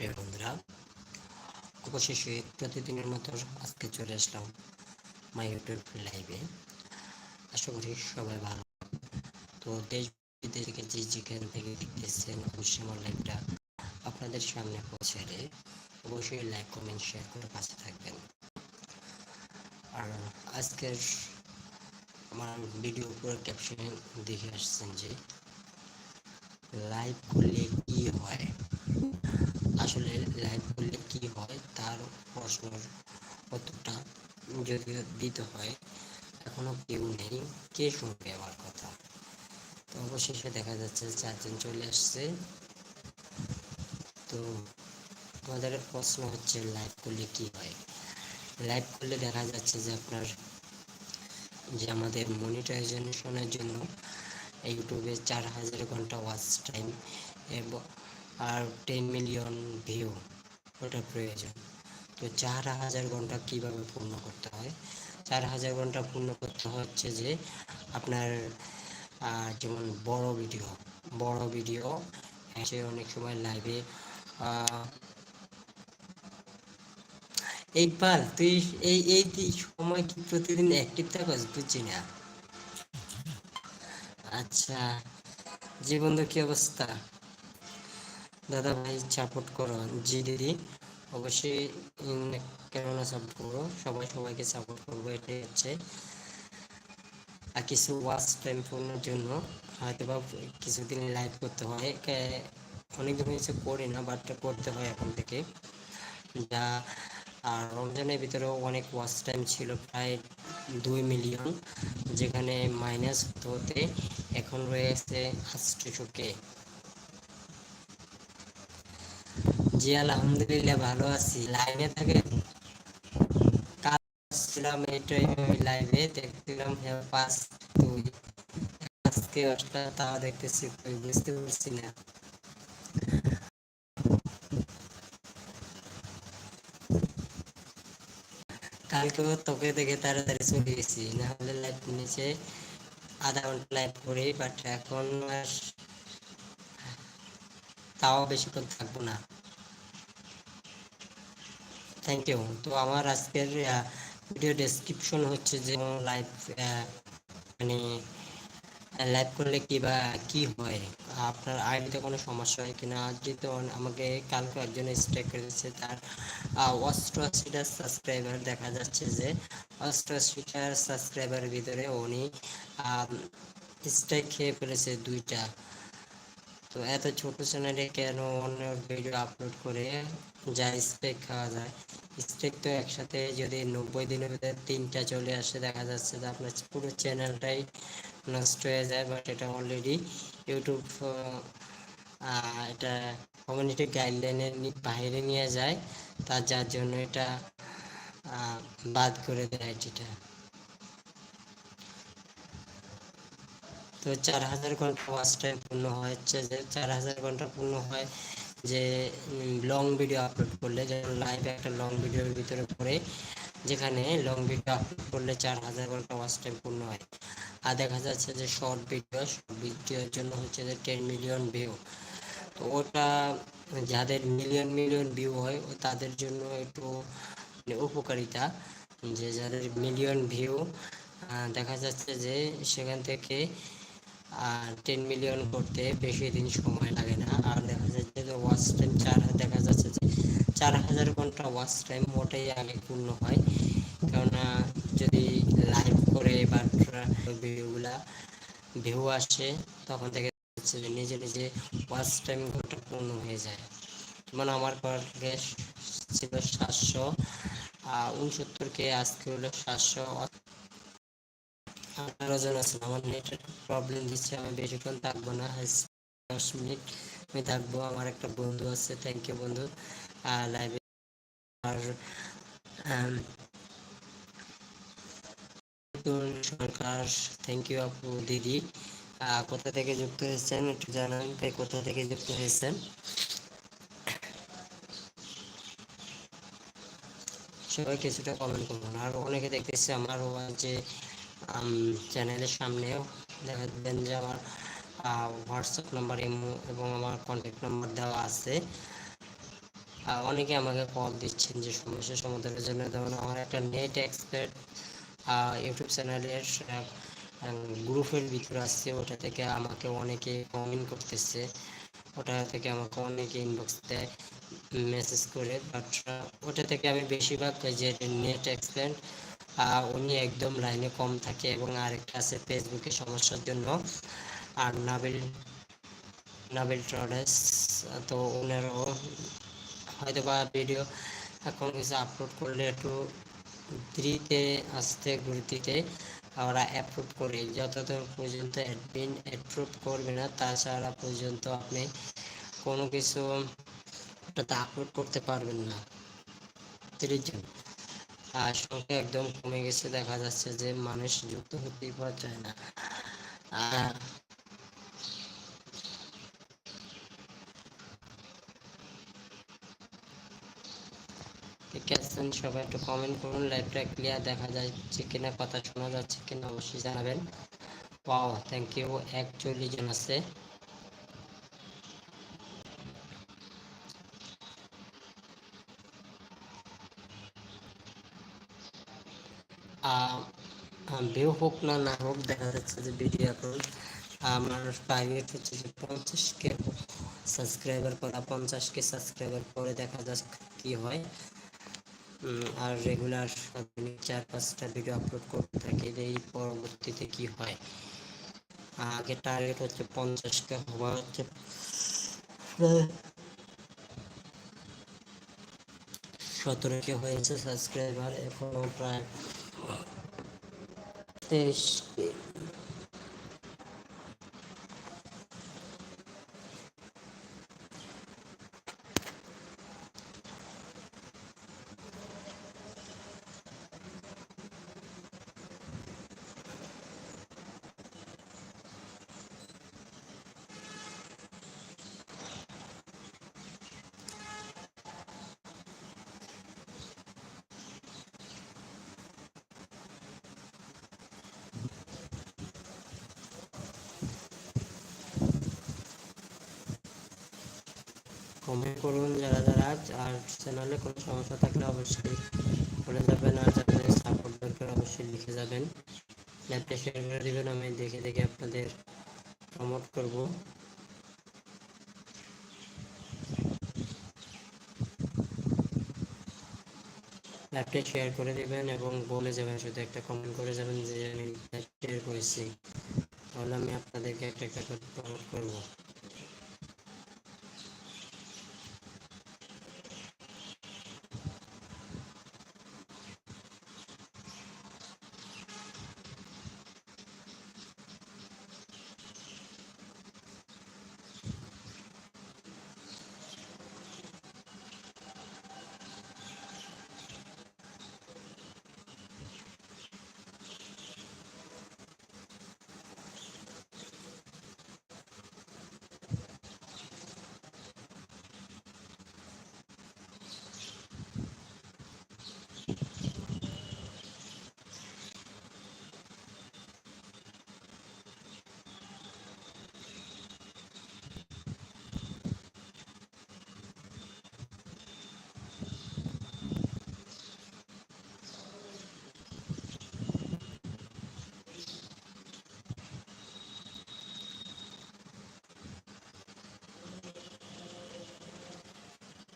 প্রিয় বন্ধুরা অবশেষে প্রতিদিনের মতো আজকে চলে আসলাম মাই ইউটিউব লাইভে আশা করি সবাই ভালো। তো দেশ বিদেশ থেকে যে যেখান থেকে দেখতেছেন, অবশ্যই আমার লাইভটা আপনাদের সামনে পৌঁছালে অবশ্যই লাইক কমেন্ট শেয়ার করে পাশে থাকবেন। আর আজকের আমার ভিডিও পুরো ক্যাপশনে দেখে আসছেন যে লাইভ করলে কি হয়? আসলে লাইভ করলে কি হয়, তার প্রশ্নের কতটা যদি দিতে হয়, এখনও কেউ নেই, কে শুনবে আমার কথা? তো অবশেষে দেখা যাচ্ছে চারজন চলে আসছে। তো আমাদের প্রশ্ন হচ্ছে লাইভ করলে কি হয়? লাইভ করলে দেখা যাচ্ছে যে আপনার, যে আমাদের মনিটাইজেশনের জন্য ইউটিউবে চার হাজার ঘণ্টা ওয়াচ টাইম এবং আর টেন মিলিয়ন ভিউ ওটা প্রয়োজন। তো চার হাজার ঘণ্টা কীভাবে পূর্ণ করতে হয়? চার হাজার ঘণ্টা পূর্ণ করতে হচ্ছে যে, আপনার যেমন বড় ভিডিও বড় ভিডিও এসে অনেক সময় লাইভে এই পাল, তুই এই এই সময় কি প্রতিদিন অ্যাক্টিভ থাকস? বুঝছি না। আচ্ছা জি বন্ধু কি অবস্থা? দাদা ভাই সাপোর্ট করো, জি দিদি। অবশ্যই কেননা সাপোর্ট করো সবাই সবাইকে সাপোর্ট করব, এটাই হচ্ছে। আর কিছু ওয়াচ টাইম পূর্ণের জন্য হয়তো বা কিছুদিন লাইভ করতে হয়। অনেক দিন হয়েছে করি না বাট করতে হয় এখন থেকে। যা, আর রমজানের ভিতরেও অনেক ওয়াচ টাইম ছিল, প্রায় দুই মিলিয়ন যেখানে মাইনাস হতে হতে এখন রয়েছে আটশোশো কে। জি, আলহামদুলিল্লাহ ভালো আছি। লাইনে থাকে কাজ ছিলাম এই টাইমে লাইভে দেখছিলাম পাঁচ দুই। আজকে অষ্টা তাও দেখতেছি বুঝতে পারছি না। কালকেও তোকে দেখে তাড়াতাড়ি চলে গেছি, না হলে লাইভ নিচে আধা ঘণ্টা লাইভ করি বাট এখন আর তাও বেশিক্ষণ থাকব না। থ্যাংক ইউ তো আমার আজকের ভিডিও ডেসক্রিপশন হচ্ছে যে লাইভ মানে লাইভ করলে কি বা কি হয়, আপনার আইডিতে কোনো সমস্যা হয় কিনা? যেহেতু আমাকে কালকে একজন স্ট্রাইক করে দিচ্ছে তার অষ্টআশিটা সাবস্ক্রাইবার দেখা যাচ্ছে যে অষ্টআশিটার সাবস্ক্রাইবারের ভিতরে উনি স্ট্রাইক খেয়ে ফেলেছে দুইটা। তো এত ছোট চ্যানেলে কেন অন্য ভিডিও আপলোড করে? যা স্টেক খাওয়া যায়। স্টেক তো একসাথে যদি নব্বই দিনের ভিতরে তিনটা চলে আসে, দেখা যাচ্ছে যে আপনার পুরো চ্যানেলটাই নষ্ট হয়ে যায় বাট এটা অলরেডি ইউটিউব এটা কমিউনিটি গাইডলাইনের বাইরে নিয়ে যায় তার যার জন্য এটা বাদ করে দেয় এটিটা। তো চার হাজার ঘণ্টা ওয়াচ টাইম পূর্ণ হচ্ছে যে চার হাজার ঘণ্টা পূর্ণ হয় যে লং ভিডিও আপলোড করলে যেমন লাইভ একটা লং ভিডিওর ভিতরে পড়ে, যেখানে লং ভিডিও আপলোড করলে চার হাজার ঘণ্টা ওয়াচ টাইম পূর্ণ হয়। আর দেখা যাচ্ছে যে শর্ট ভিডিও শর্ট ভিডিওর জন্য হচ্ছে যে টেন মিলিয়ন ভিউ তো ওটা যাদের মিলিয়ন মিলিয়ন ভিউ হয়, ও তাদের জন্য একটু মানে উপকারিতা। যে যাদের মিলিয়ন ভিউ দেখা যাচ্ছে যে সেখান থেকে টেন মিলিয়ন করতে বেশি দিন সময় লাগে না। আর দেখা যাচ্ছে যে ওয়াচ টাইম চার, দেখা যাচ্ছে যে চার হাজার ঘণ্টা ওয়াচ টাইম মোটেই আগে পূর্ণ হয়। কেননা যদি লাইভ করে বা ভিডিওগুলা ভিউ আসে, তখন থেকে নিজে নিজে ওয়াচ টাইম ঘণ্টা পূর্ণ হয়ে যায়। যেমন আমার ছিল সাতশো উনসত্তর কে আজকে হলো সাতশো আঠারো জন আছেন আমার নেটের প্রবলেম দিচ্ছে, আমি বেশিক্ষণ থাকব না দশ মিনিট আমি থাকব, আমার একটা বন্ধু আছে থ্যাংক ইউ বন্ধু লাইভে আর সরকার থ্যাংক ইউ আপু, দিদি কোথা থেকে যুক্ত হয়েছেন একটু জানান কোথা থেকে যুক্ত হয়েছেন? সবাই কিছুটা কমেন্ট করুন, আর অনেকে দেখতেছে আমার যে চ্যানেলের সামনেও দেখা দেবেন যে আমার হোয়াটসঅ্যাপ নাম্বার এমও এবং আমার কন্ট্যাক্ট নাম্বার দেওয়া আছে। অনেকে আমাকে কল দিচ্ছেন যে সমস্যা সমাধানের জন্য। যেমন আমার একটা নেট এক্সপার্ট ইউটিউব চ্যানেলের গ্রুপের ভিতরে আসছে ওটা থেকে আমাকে অনেকে কমেন্ট করতেছে। ওটা থেকে আমাকে অনেকে ইনবক্স দেয় মেসেজ করে। বাট ওটা থেকে আমি বেশিরভাগ যে নেট এক্সপ্লেন উনি একদম লাইনে কম থাকে এবং আরেকটা আছে ফেসবুকে সমস্যার জন্য। আর নাবিল নাবিল ট্রডেস, তো ওনারও হয়তো বা ভিডিও এখন কিছু আপলোড করলে একটু ধীরে আস্তে, গতিতে ওরা অ্যাপ্রুভ করে। যতক্ষণ পর্যন্ত অ্যাডমিন অ্যাপ্রুভ করবে না, তাছাড়া পর্যন্ত আপনি কোনো কিছু আপলোড করতে পারবেন না। তিরিশ জন। সংখ্যা একদম কমে গেছে, দেখা যাচ্ছে যে মানুষ যুক্ত হতেই পারা না। আর আছেন? সবাই একটু কমেন্ট করুন লাইভটা ক্লিয়ার দেখা যাচ্ছে কিনা, কথা শোনা যাচ্ছে কিনা, অবশ্যই জানাবেন। পাও থ্যাংক ইউ একচল্লিশ জন আছে। ভিউ হোক না না হোক, দেখা যাচ্ছে যে ভিডিও এখন আমার টার্গেট হচ্ছে যে পঞ্চাশকে সাবস্ক্রাইবার করা, পঞ্চাশকে সাবস্ক্রাইবার পরে দেখা যাক কি হয়। আর রেগুলার চার, পাঁচটা ভিডিও আপলোড করতে থাকি এই পরবর্তীতে কি হয়। আগে টার্গেট হচ্ছে পঞ্চাশকে, হওয়া হচ্ছে, সতেরোকে হয়েছে সাবস্ক্রাইবার এখনও প্রায় 定して。কমেন্ট করুন যারা যারা আর চ্যানেলে কোনো সমস্যা থাকলে অবশ্যই বলে যাবেন আর যাদের সাপোর্ট দরকার অবশ্যই লিখে যাবেন। ল্যাপটপ শেয়ার করে দেবেন, আমি দেখে দেখে আপনাদের প্রমোট করব। ল্যাপটপ শেয়ার করে দেবেন এবং বলে যাবেন, শুধু একটা কমেন্ট করে যাবেন যে আমি শেয়ার করেছি। তাহলে আমি আপনাদেরকে একটা একটা প্রমোট করব।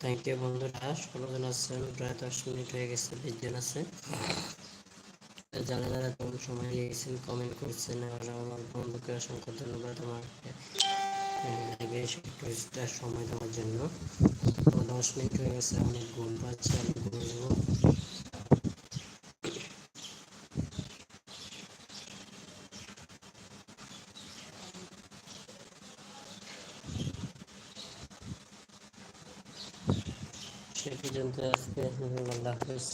থ্যাংক ইউ বন্ধুরা। ষোলো জন আছেন প্রায় দশ মিনিট হয়ে গেছে, বিশ জন আছে। যারা যারা কোন সময় লিখেছেন কমেন্ট করছেন, আর আমার বন্ধুকে অসংখ্য ধন্যবাদ আমার একটু সময় দেওয়ার জন্য। দশ মিনিট হয়ে গেছে, অনেক ঘুম পাচ্ছে, আমি ঘুমবো। পর্যন্ত আজকে আল্লাহ হাফিজ